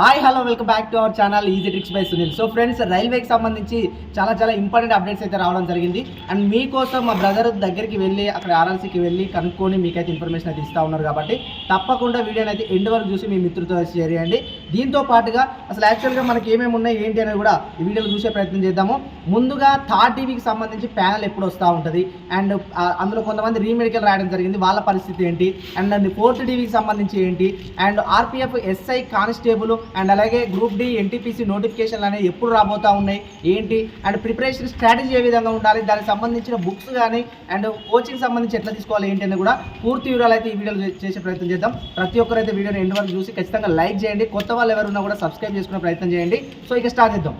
Hi hello welcome back to our channel easy tricks by Sunil so friends రైల్వేకి సంబంధించి చాలా చాలా important updates అయితే రావడం జరిగింది. అండ్ మీకోసం మా బ్రదర్ దగ్గరికి వెళ్ళి అక్కడ ఆర్ఆర్సీకి వెళ్ళి కనుక్కొని మీకైతే ఇన్ఫర్మేషన్ అయితే ఇస్తూ ఉన్నారు కాబట్టి తప్పకుండా వీడియోని అయితే ఎండ్ వరకు చూసి మీ మిత్రులతో షేర్ చేయండి. దీంతో పాటుగా అసలు యాక్చువల్గా మనకి ఏమేమి ఉన్నాయి ఏంటి అనేది కూడా ఈ వీడియోలో చూసే ప్రయత్నం చేద్దాము. ముందుగా థర్డ్ టీవీకి సంబంధించి ప్యానల్ ఎప్పుడు వస్తూ ఉంటుంది? అండ్ అందులో కొంతమంది రీమెడికల్ రాయడం జరిగింది. వాళ్ళ పరిస్థితి ఏంటి? అండ్ ఫోర్త్ టీవీకి సంబంధించి ఏంటి? And RPF SI constable and అలాగే గ్రూప్ డి ఎన్టీపీసీ నోటిఫికేషన్లు అనేవి ఎప్పుడు రాబోతా ఉన్నాయి? ఏంటి? అండ్ ప్రిపరేషన్ స్ట్రాటజీ ఏ విధంగా ఉండాలి? దానికి సంబంధించిన బుక్స్ కానీ అండ్ కోచింగ్ సంబంధించి ఎట్లా తీసుకోవాలి? ఏంటి అని కూడా పూర్తి వివరాలు అయితే ఈ వీడియోలో చేసే ప్రయత్నం చేద్దాం. ప్రతి ఒక్కరైతే వీడియోని ఎండ్ వరకు చూసి ఖచ్చితంగా లైక్ చేయండి. కొత్త వాళ్ళు ఎవరున్నా కూడా సబ్స్క్రైబ్ చేసుకునే ప్రయత్నం చేయండి. సో ఇక స్టార్ట్ చేద్దాం.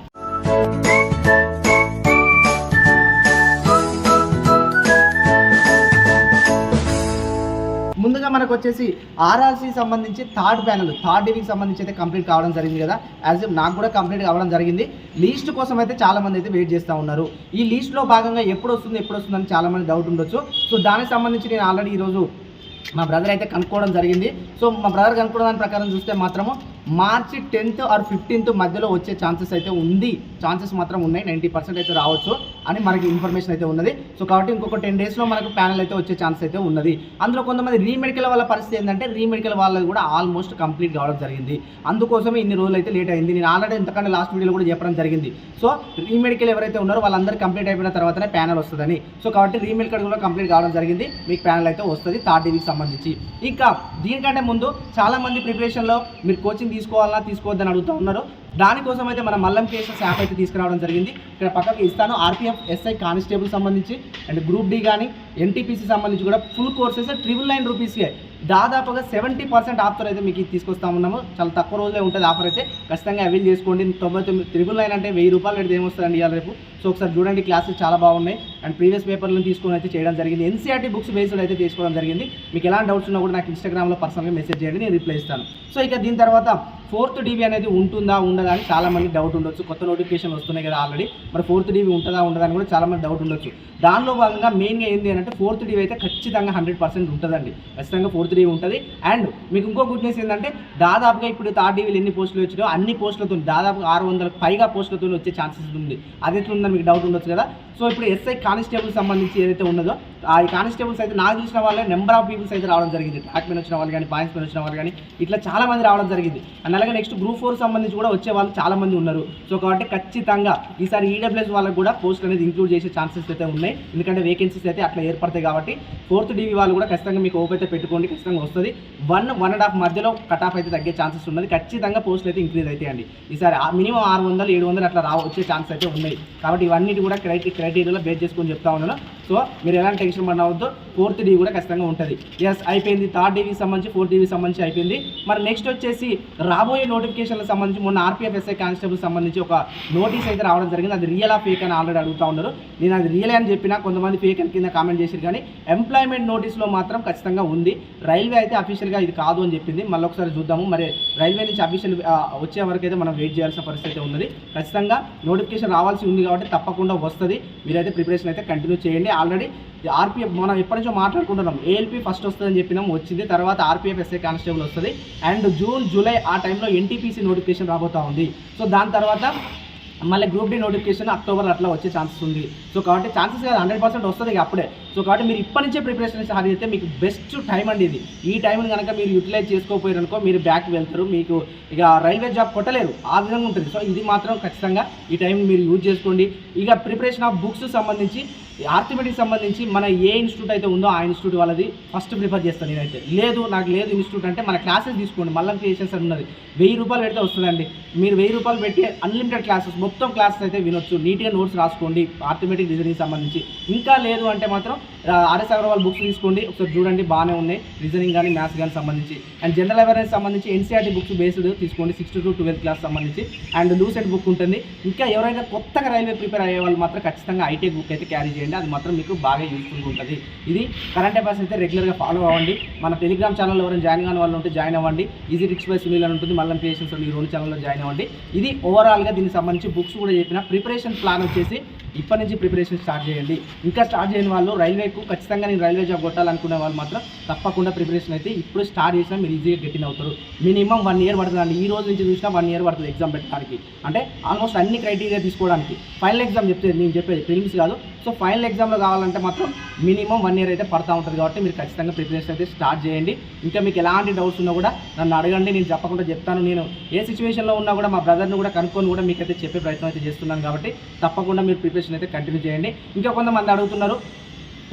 ముందుగా మనకు వచ్చేసి ఆర్ఆర్సీ సంబంధించి థర్డ్ ప్యానల్ థర్డ్ డివికి సంబంధించి అయితే కంప్లీట్ కావడం జరిగింది కదా. యాజ్ నాకు కూడా కంప్లీట్ కావడం జరిగింది. లీస్ట్ కోసం అయితే చాలా మంది అయితే వెయిట్ చేస్తూ ఉన్నారు. ఈ లీస్ట్లో భాగంగా ఎప్పుడు వస్తుంది ఎప్పుడు వస్తుందని చాలా మంది డౌట్ ఉండొచ్చు. సో దానికి సంబంధించి నేను ఆల్రెడీ ఈరోజు మా బ్రదర్ అయితే కనుక్కోవడం జరిగింది. సో మా బ్రదర్ కనుక్కోవడం దాని ప్రకారం చూస్తే మాత్రము మార్చి టెన్త్ ఆర్ ఫిఫ్టీన్త్ మధ్యలో వచ్చే ఛాన్సెస్ అయితే ఉంది. ఛాన్సెస్ మాత్రం ఉన్నాయి. నైంటీ పర్సెంట్ అయితే రావచ్చు. అని మనకి ఇన్ఫర్మేషన్ అయితే ఉన్నది. సో కాబట్టి ఇంకొక టెన్ డేస్లో మనకు ప్యానల్ అయితే వచ్చే ఛాన్స్ అయితే ఉన్నది. అందులో కొంతమంది రీమెడికల్ వాళ్ళ పరిస్థితి ఏంటంటే రీమెడికల్ వాళ్ళది కూడా ఆల్మోస్ట్ కంప్లీట్ కావడం జరిగింది. అందుకోసమే ఇన్ని రోజులు అయితే లేట్ అయింది. నేను ఆల్రెడీ ఇంతకంటే లాస్ట్ వీడియోలో కూడా చెప్పడం జరిగింది. సో రీమెడికల్ ఎవరైతే ఉన్నారో వాళ్ళందరూ కంప్లీట్ అయిపోయిన తర్వాతనే ప్యానల్ వస్తుందని. సో కాబట్టి రీమెడికల్ కూడా కంప్లీట్ కావడం జరిగింది. మీకు ప్యానల్ అయితే వస్తుంది థర్డ్ డివికి సంబంధించి. ఇంకా దీనికంటే ముందు చాలా మంది ప్రిపరేషన్లో మీరు కోచింగ్ తీసుకోవాలన్నా తీసుకోవద్దని అడుగుతూ ఉన్నారు. దానికోసం అయితే మన మల్లం కేసెస్ యాప్ అయితే తీసుకురావడం జరిగింది. ఇక్కడ పక్కకి ఇస్తాను. ఆర్పీఎఫ్ ఎస్ఐ కానిస్టేబుల్ సంబంధించి అండ్ గ్రూప్ డి కానీ ఎన్టీపీసీ సంబంధించి కూడా ఫుల్ కోర్సెస్ ట్రిపుల్ నైన్ రూపీస్కే. దాదాపుగా సెవెంటీ పర్సెంట్ ఆఫర్ అయితే మీకు తీసుకొస్తా ఉన్నాము. చాలా తక్కువ రోజులే ఉంటుంది ఆఫర్ అయితే. ఖచ్చితంగా అవైల్ చేసుకోండి. తొంభై తొమ్మిది త్రిబుల్ నైన్ అంటే వెయ్యి రూపాయలు పెడితే ఏమొస్తుందండి ఇవాళ రేపు? సో ఒకసారి చూడండి క్లాసెస్ చాలా బాగున్నాయి. అండ్ ప్రీవియస్ పేపర్లను తీసుకొని అయితే చేయడం జరిగింది. ఎన్సీఆర్టీ బుక్స్ బేస్డ్ అయితే తీసుకోవడం జరిగింది. మీకు ఎలాంటి డౌట్స్ ఉన్నా కూడా నాకు ఇన్స్టాగ్రామ్లో పర్సనల్గా మెసేజ్ చేయండి నేను రిప్లై ఇస్తాను. సో ఇక దీని తర్వాత ఫోర్త్ డీబీ అనేది ఉంటుందా ఉండదా అని చాలా మంది డౌట్ ఉండొచ్చు. కొత్త నోటిఫికేషన్ వస్తున్నాయి కదా ఆల్రెడీ. మరి ఫోర్త్ డీబీ ఉంటుందా ఉండదా అని కూడా చాలా మంది డౌట్ ఉండొచ్చు. దానిలో భాగంగా మెయిన్గా ఏంటి అంటే ఫోర్త్ డీ అయితే ఖచ్చితంగా హండ్రెడ్ పర్సెంట్ ఉంటుందండి. ఖచ్చితంగా ఫోర్త్ డీ ఉంటుంది. అండ్ మీకు ఇంకో గుడ్ న్యూస్ ఏంటంటే దాదాపుగా ఇప్పుడు థర్డ్ డీవీలు ఎన్ని పోస్టులు వచ్చినాయో అన్ని పోస్టులతో దాదాపు ఆరు వందలకు పైగా పోస్టులతో వచ్చే ఛాన్సెస్ ఉంది. అది ఎట్లా ఉందని మీకు డౌట్ ఉండొచ్చు కదా? సో ఇప్పుడు ఎస్ఐ కానిస్టేబుల్ సంబంధించి ఏదైతే ఉన్నదో ఆ కానిస్టేబుల్స్ అయితే నాకు చూసిన వాళ్ళే నెంబర్ ఆఫ్ పీపుల్స్ అయితే రావడం జరిగింది. ట్రాక్ మీద వచ్చిన వాళ్ళు కానీ పాయింట్స్ మీద వచ్చిన వాళ్ళు కానీ ఇట్లా చాలా మంది రావడం జరిగింది. అండ్ అలాగే నెక్స్ట్ గ్రూప్ ఫోర్ సంబంధించి కూడా వచ్చే వాళ్ళు చాలా మంది ఉన్నారు. సో కాబట్టి ఖచ్చితంగా ఈసారి ఈడబ్ల్యూఎస్ వాళ్ళకి కూడా పోస్ట్ అనేది ఇంక్లూడ్ చేసే ఛాన్సెస్ అయితే ఉన్నాయి. ఎందుకంటే వేకెన్సీస్ అయితే అట్లా ఏర్పడతాయి కాబట్టి ఫోర్త్ డీవీ వాళ్ళు కూడా ఖచ్చితంగా మీకు ఓపెన్ అయితే పెట్టుకోండి. ఖచ్చితంగా వస్తుంది. వన్ వన్ అండ్ హాఫ్ మధ్యలో కట్ ఆఫ్ అయితే తగ్గే ఛాన్సెస్ ఉన్నది. ఖచ్చితంగా పోస్టులు అయితే ఇంక్రీజ్ అవుతాయండి ఈసారి మినిమం ఆరు వందలు ఏడు వందలు అట్లా రా వచ్చే ఛాన్స్ అయితే ఉన్నాయి. కాబట్టి ఇవన్నీ కూడా క్రైటీ క్రైటీరియాలో బేస్ చేసుకొని చెప్తా ఉన్నాను. సో మీరు ఎలాంటి టెన్షన్ పడవద్దు ఫోర్త్ డీ కూడా ఖచ్చితంగా ఉంటుంది. ఎస్ అయిపోయింది. థర్డ్ డీవీకి సంబంధించి ఫోర్త్ డీవీకి సంబంధించి అయిపోయింది. మరి నెక్స్ట్ వచ్చేసి రాబోయే నోటిఫికేషన్లకు సంబంధించి మొన్న ఆర్పీఎఫ్ఎస్ఐ కానిస్టేబుల్ సంబంధించి ఒక నోటీస్ అయితే రావడం జరిగింది. అది రియల్ ఆ ఫేక్ అని ఆల్రెడీ అడుగుతా ఉన్నారు. నేను అది రియల్ అని చెప్పినా కొంతమంది ఫేక్ అని కింద కామెంట్ చేశారు కానీ ఎంప్లాయ్మెంట్ నోటీస్లో మాత్రం ఖచ్చితంగా ఉంది. రైల్వే అయితే అఫీషియల్గా ఇది కాదు అని చెప్పింది. మళ్ళీ ఒకసారి చూద్దాము. మరి రైల్వే నుంచి అఫీషియల్ వచ్చే వరకు అయితే మనం వెయిట్ చేయాల్సిన పరిస్థితి అయితే ఉన్నది. ఖచ్చితంగా నోటిఫికేషన్ రావాల్సి ఉంది కాబట్టి తప్పకుండా వస్తుంది. మీరైతే ప్రిపరేషన్ అయితే కంటిన్యూ చేయండి. ఆల్రెడీ ఆర్పీఎఫ్ మనం ఎప్పటి నుంచో మాట్లాడుకుంటున్నాం. ఏఎల్పీ ఫస్ట్ వస్తుందని చెప్పినాం వచ్చింది. తర్వాత ఆర్పీఎఫ్ ఎస్ఏ కానిస్టేబుల్ వస్తుంది. అండ్ జూన్ జూలై ఆ టైంలో ఎన్టీపీసీ నోటిఫికేషన్ రాబోతా ఉంది. సో దాని తర్వాత మళ్ళీ గ్రూప్ డి నోటిఫికేషన్ అక్టోబర్ అట్లా వచ్చే ఛాన్సెస్ ఉంది. సో కాబట్టి ఛాన్సెస్ కాదు హండ్రెడ్ పర్సెంట్ వస్తుంది ఇక అప్పుడే. సో కాబట్టి మీరు ఇప్పటి నుంచే ప్రిపరేషన్ స్టార్ట్ చేస్తే మీకు బెస్ట్ టైం అండి ఇది. ఈ టైంని కనుక మీరు యూటిలైజ్ చేసుకోకపోయారనుకో మీరు బ్యాక్ వెళ్తారు మీకు ఇక రైల్వే జాబ్ కొట్టలేరు. ఆ విధంగా ఉంటుంది. సో ఇది మాత్రం ఖచ్చితంగా ఈ టైం మీరు యూజ్ చేసుకోండి. ఇక ప్రిపరేషన్ ఆఫ్ బుక్స్ సంబంధించి ఆర్థమెటిక్ సంబంధించి మన ఏ ఇన్స్టిట్యూట్ అయితే ఉందో ఆ ఇన్స్టిట్యూట్ వాళ్ళది ఫస్ట్ ప్రిఫర్ చేస్తాను నేనైతే. లేదు నాకు లేదు ఇన్స్టిట్యూట్ అంటే మన క్లాసెస్ తీసుకోండి. మళ్ళీ క్రియేషన్స్ అని ఉన్నది. వెయ్యి రూపాయలు పెడితే వస్తుందండి. మీరు వెయ్యి రూపాయలు పెట్టి అన్లిమిటెడ్ క్లాసెస్ మొత్తం క్లాసెస్ అయితే వినొచ్చు. నీట్గా నోట్స్ రాసుకోండి ఆర్థమెటిక్ రీజనింగ్ సంబంధించి. ఇంకా లేదు అంటే మాత్రం ఆర్ఎస్ అగర్వాల్ బుక్స్ తీసుకోండి. ఒకసారి చూడండి బాగానే ఉన్నాయి రీజనింగ్ కానీ మ్యాథ్స్ కానీ సంబంధించి. అండ్ జనరల్ అవేర్నెస్ సంబంధించి ఎన్సీఆర్టీ బుక్స్ బేస్డ్ తీసుకోండి సిక్స్త్ టు ట్వెల్త్ క్లాస్ సంబంధించి. అండ్ లూసెట్ బుక్ ఉంటుంది. ఇంకా ఎవరైనా కొత్తగా రైల్వే ప్రిపేర్ అయ్యే వాళ్ళు మాత్రం ఖచ్చితంగా ఐటీ బుక్ అయితే క్యారీ చేయండి. అది మాత్రం మీకు బాగా యూస్ఫుల్గా ఉంటుంది. ఇది కరెంట్ అఫైర్స్ అయితే రెగ్యులర్గా ఫాలో అవ్వండి. మన టెలిగ్రామ్ ఛానల్ ఎవరైనా జాయిన్ కాని వాళ్ళు ఉంటే జాయిన్ అవ్వండి. ఈజీ రిక్స్ బై సునీల్ అని ఉంటుంది. మళ్ళీ క్రియేషన్స్ ఈ రెండు ఛానల్లో జాయిన్ అవ్వండి. ఇది ఓవరాల్గా దీనికి సంబంధించి బుక్స్ కూడా చెప్పిన ప్రిపరేషన్ ప్లాన్ వచ్చేసి ఇప్పటి నుంచి ప్రిపరేషన్ స్టార్ట్ చేయండి. ఇంకా స్టార్ట్ చేయని వాళ్ళు రైల్వేకు ఖచ్చితంగా నేను రైల్వే జాబ్ కొట్టాలనుకునే వాళ్ళు మాత్రం తప్పకుండా ప్రిపరేషన్ అయితే ఇప్పుడు స్టార్ట్ చేసినా మీరు ఈజీగా గెట్టిన్ అవుతారు. మినిమం వన్ ఇయర్ పడుతుందండి. ఈ రోజు నుంచి చూసినా వన్ ఇయర్ పడుతుంది ఎగ్జామ్ పెట్టడానికి. అంటే ఆల్మోస్ట్ అన్ని క్రైటీరియా తీసుకోవడానికి. ఫైనల్ ఎగ్జామ్ చెప్తే నేను చెప్పేది ప్రిలిమ్స్ కాదు. సో ఫైనల్ ఎగ్జామ్లో కావాలంటే మాత్రం మినిమం వన్ ఇయర్ అయితే పడతా ఉంటుంది కాబట్టి మీరు ఖచ్చితంగా ప్రిపరేషన్ అయితే స్టార్ట్ చేయండి. ఇంకా మీకు ఎలాంటి డౌట్స్ ఉన్నా కూడా నన్ను అడగండి. నేను చెప్పకుండా చెప్తాను. నేను ఏ సిచ్యువేషన్లో ఉన్నా కూడా మా బ్రదర్ని కూడా కనుక్కొని కూడా మీకైతే చెప్పే ప్రయత్నం అయితే చేస్తున్నాను కాబట్టి తప్పకుండా మీరు ప్రిపరేషన్ అయితే కంటిన్యూ చేయండి. ఇంకా కొంతమంది అడుగుతున్నారు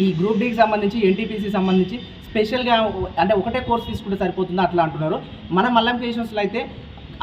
ఈ గ్రూప్ డీకి సంబంధించి ఎన్టీపీసీ సంబంధించి స్పెషల్గా అంటే ఒకటే కోర్స్ తీసుకుంటే సరిపోతుందా అట్లా అంటున్నారు. మన మల్లం క్రియేషన్స్లో అయితే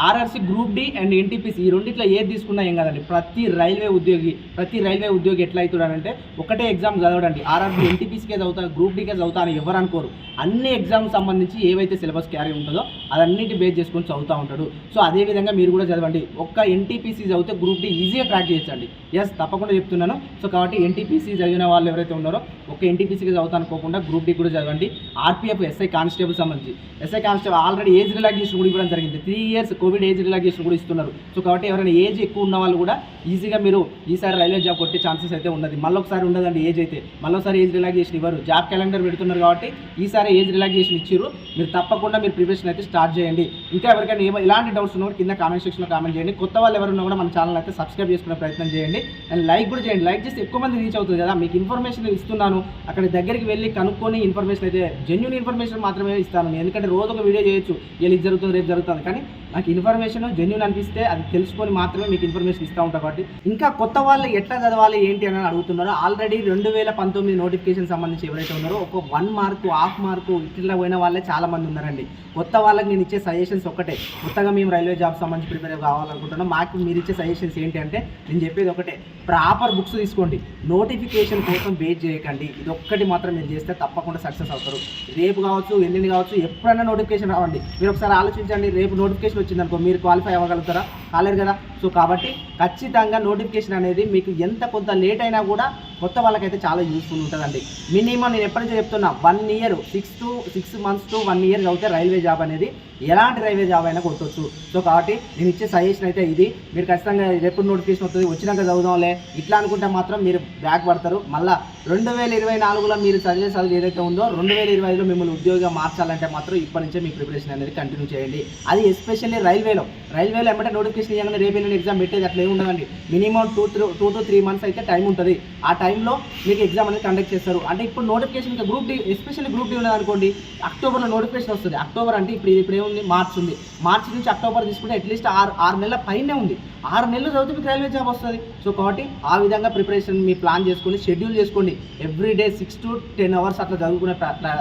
RRC group D and NTPC ఈ రెండిట్లో ఏది తీసుకున్నా ఏం కాదండి. ప్రతి రైల్వే ఉద్యోగి ప్రతి రైల్వే ఉద్యోగి ఎట్లా అవుతాడంటే ఒకటే ఎగ్జామ్ చదవడండి. ఆర్ఆర్బీ ఎన్టీపీసీకే చదువుతా గ్రూప్ డీకే చదువుతా అని ఎవరు అనుకోరు. అన్ని ఎగ్జామ్ సంబంధించి ఏవైతే సిలబస్ క్యారీ ఉంటుందో అదన్నిటి బేస్ చేసుకొని చదువుతూ ఉంటాడు. సో అదే విధంగా మీరు కూడా చదవండి. ఒక్క ఎన్టీపీసీ చదివితే గ్రూప్ డి ఈజీగా క్రాక్ చేయొచ్చండి. ఎస్ తప్పకుండా చెప్తున్నాను. సో కాబట్టి ఎన్టీపీసీ చదివిన వాళ్ళు ఎవరైతే ఉన్నారో ఒక ఎన్టీపీసీకి చదువుతా అనుకోకుండా గ్రూప్ డి కూడా చదవండి. ఆర్పీఎఫ్ ఎస్ఐ కానిస్టేబుల్ సంబంధించి. SI constable already age relaxation కూడా ఇవ్వడం జరిగింది. Three years covid age relaxation కూడా ఇస్తున్నారు. సో కాబట్టి ఎవరైనా ఏజ్ ఎక్కువ ఉన్న వాళ్ళు కూడా ఈజీగా మీరు ఈసారి రైల్వే జాబ్ కొట్టే ఛాన్సెస్ అయితే ఉన్నది. మళ్ళీ ఒకసారి ఉండదండి ఏజ్ అయితే. మళ్ళీ ఒకసారి ఏజ్ రిలాక్సేషన్ ఇవ్వరు. జాబ్ క్యాలెండర్ పెడుతున్నారు కాబట్టి ఈసారి ఏజ్ రిలాక్సేషన్ ఇచ్చారు మీరు తప్పకుండా మీరు ప్రిపరేషన్ అయితే స్టార్ట్ చేయండి. ఇంకా ఎవరికైనా ఏమో ఇలాంటి డౌట్స్ ఉన్నా కింద కామెంట్ సెక్షన్లో కామెంట్ చేయండి. కొత్త వాళ్ళు ఎవరున్నా కూడా మన ఛానల్ అయితే సబ్స్క్రైబ్ చేసుకునే ప్రయత్నం చేయండి. అండ్ లైక్ కూడా చేయండి. లైక్ చేస్తే ఎక్కువ మంది రీచ్ అవుతుంది కదా. మీకు ఇన్ఫర్మేషన్ ఇస్తున్నాను. అక్కడ దగ్గరికి వెళ్ళి కనుక్కొని ఇన్ఫర్మేషన్ అయితే జెన్యున్ ఇన్ఫర్మేషన్ మాత్రమే ఇస్తాను నేను. ఎందుకంటే రోజు ఒక వీడియో చేయొచ్చు. ఇలా ఇది జరుగుతుంది రేపు జరుగుతుంది. కానీ నాకు ఇన్ఫర్మేషన్ జెన్యున్ అనిపిస్తే అది తెలుసుకొని మాత్రమే మీకు ఇన్ఫర్మేషన్ ఇస్తూ ఉంటాం కాబట్టి. ఇంకా కొత్త వాళ్ళు ఎట్లా చదవాలి ఏంటి అని అడుగుతున్నారో ఆల్రెడీ రెండు వేల పంతొమ్మిది నోటిఫికేషన్ సంబంధించి ఎవరైతే ఉన్నారో ఒక వన్ మార్కు హాఫ్ మార్కు ఇట్లా పోయిన వాళ్ళే చాలా మంది ఉన్నారండి. కొత్త వాళ్ళకి నేను ఇచ్చే సజెషన్స్ ఒక్కటే కొత్తగా మేము రైల్వే జాబ్ సంబంధించి ప్రిపేర్ కావాలనుకుంటున్నాం. మాకు మీరు ఇచ్చే సజెషన్స్ ఏంటి అంటే నేను చెప్పేది ఒకటే. ప్రాపర్ బుక్స్ తీసుకోండి. నోటిఫికేషన్ కోసం వెయిట్ చేయకండి. ఇది ఒక్కటి మాత్రం మీరు చేస్తే తప్పకుండా సక్సెస్ అవుతారు. రేపు కావచ్చు ఎల్లుండి కావచ్చు ఎప్పుడైనా నోటిఫికేషన్ రావండి. మీరు ఒకసారి ఆలోచించండి రేపు నోటిఫికేషన్ వచ్చింది అనుకో మీరు క్వాలిఫై అవ్వగలుగుతారా? కాలేరు కదా? సో కాబట్టి ఖచ్చితంగా నోటిఫికేషన్ అనేది మీకు ఎంత కొంత లేట్ అయినా కూడా కొత్త వాళ్ళకైతే చాలా యూస్ఫుల్ ఉంటుందండి. మినిమం నేను ఎప్పటి నుంచో చెప్తున్నా one year six to six months to one year చదివితే రైల్వే జాబ్ అనేది ఎలాంటి రైల్వే జాబ్ అయినా కొట్టొచ్చు. సో కాబట్టి నేను ఇచ్చే సజెషన్ అయితే ఇది. మీరు ఖచ్చితంగా ఎప్పుడు నోటిఫికేషన్ వస్తుంది? వచ్చినాక చదువుదాంలే. ఇట్లా అనుకుంటే మాత్రం మీరు బ్యాక్ పడతారు. మళ్ళీ రెండు వేల ఇరవై నాలుగులో మీరు చదివే చదువు ఏదైతే ఉందో రెండు వేల ఇరవై ఐదులో మిమ్మల్ని ఉద్యోగంగా మార్చాలంటే మాత్రం ఇప్పటి నుంచే మీ ప్రిపరేషన్ అనేది కంటిన్యూ చేయండి. అది ఎస్పెషల్లీ రైల్వేలో. రైల్వేలో ఏమంటే నోటిఫికేషన్ ఇవ్వగానే రేపు ఎగ్జామ్ పెట్టేది అట్లా ఏమి ఉండదండి. Minimum two three two to three months అయితే టైం ఉంటుంది. ఆ టైం టైంలో మీకు ఎగ్జామ్ అనేది కండక్ట్ చేస్తారు. అంటే ఇప్పుడు నోటిఫికేషన్ ఇంకా group D especially group D ఉన్నది అనుకోండి అక్టోబర్లో నోటిఫికేషన్ వస్తుంది. అక్టోబర్ అంటే ఇప్పుడు ఇప్పుడు ఏముంది? మార్చ్ ఉంది. మార్చ్ నుంచి అక్టోబర్ తీసుకుంటే అట్లీస్ట్ ఆరు ఆరు నెలల పైనే ఉంది. ఆరు నెలలు చదివితే మీకు రైల్వే జాబ్ వస్తుంది. సో కాబట్టి ఆ విధంగా ప్రిపరేషన్ మీ ప్లాన్ చేసుకొని షెడ్యూల్ చేసుకోండి. Every day six to ten hours అట్లా చదువుకునే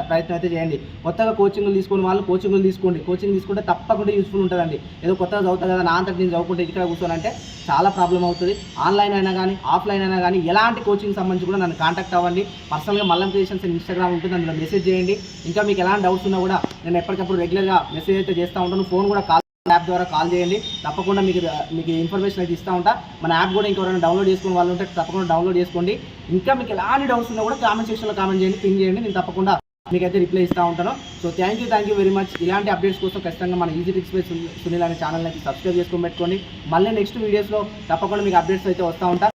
ప్రయత్నం అయితే చేయండి. కొత్తగా కోచింగ్లు తీసుకుని వాళ్ళు కోచింగ్లు తీసుకోండి. కోచింగ్ తీసుకుంటే తప్పకుండా యూస్ఫుల్ ఉంటుందండి. ఏదో కొత్తగా చదువుతా కదా నా అంతటి నేను చదువుకుంటే ఇక్కడ కూర్చోనంటే చాలా ప్రాబ్లం అవుతుంది. ఆన్లైన్ అయినా కానీ ఆఫ్లైన్ అయినా కానీ ఎలాంటి కోచింగ్ సంబంధించి కూడా నన్ను కాంటాక్ట్ అవ్వండి. పర్సనల్గా మల్లం క్రియేషన్స్ ఇన్స్టాగ్రామ్ ఉంటుంది అందులో మెసేజ్ చేయండి. ఇంకా మీకు ఎలాంటి డౌట్స్ ఉన్నా కూడా నేను ఎప్పటికప్పుడు రెగ్యులర్గా మెసేజ్ అయితే చేస్తూ ఉంటాను. ఫోన్ కూడా కాల్ యాప్ ద్వారా కాల్ చేయండి. తప్పకుండా మీకు మీకు ఇన్ఫర్మేషన్ అయితే ఇస్తూ ఉంటా. మన యాప్ కూడా ఇంకెవరైనా డౌన్లోడ్ చేసుకునే వాళ్ళు ఉంటే తప్పకుండా డౌన్లోడ్ చేసుకోండి. ఇంకా మీకు ఎలాంటి డౌట్స్ ఉన్నా కూడా కామెంట్ సెక్షన్లో కామెంట్ చేయండి పింగ్ చేయండి. నేను తప్పకుండా మీకైతే రిప్లై ఇస్తూ ఉంటాను. So thank you thank you very much ఇలాంటి అప్డేట్స్ కోసం ఖచ్చితంగా మన ఈజీ టిక్స్ బై సునీల్ అనే ఛానల్ అయితే సబ్స్క్రైబ్ చేసుకొని పెట్టుకోండి. మళ్ళీ నెక్స్ట్ వీడియోస్లో తప్పకుండా మీకు అప్డేట్స్ అయితే వస్తూ ఉంటా.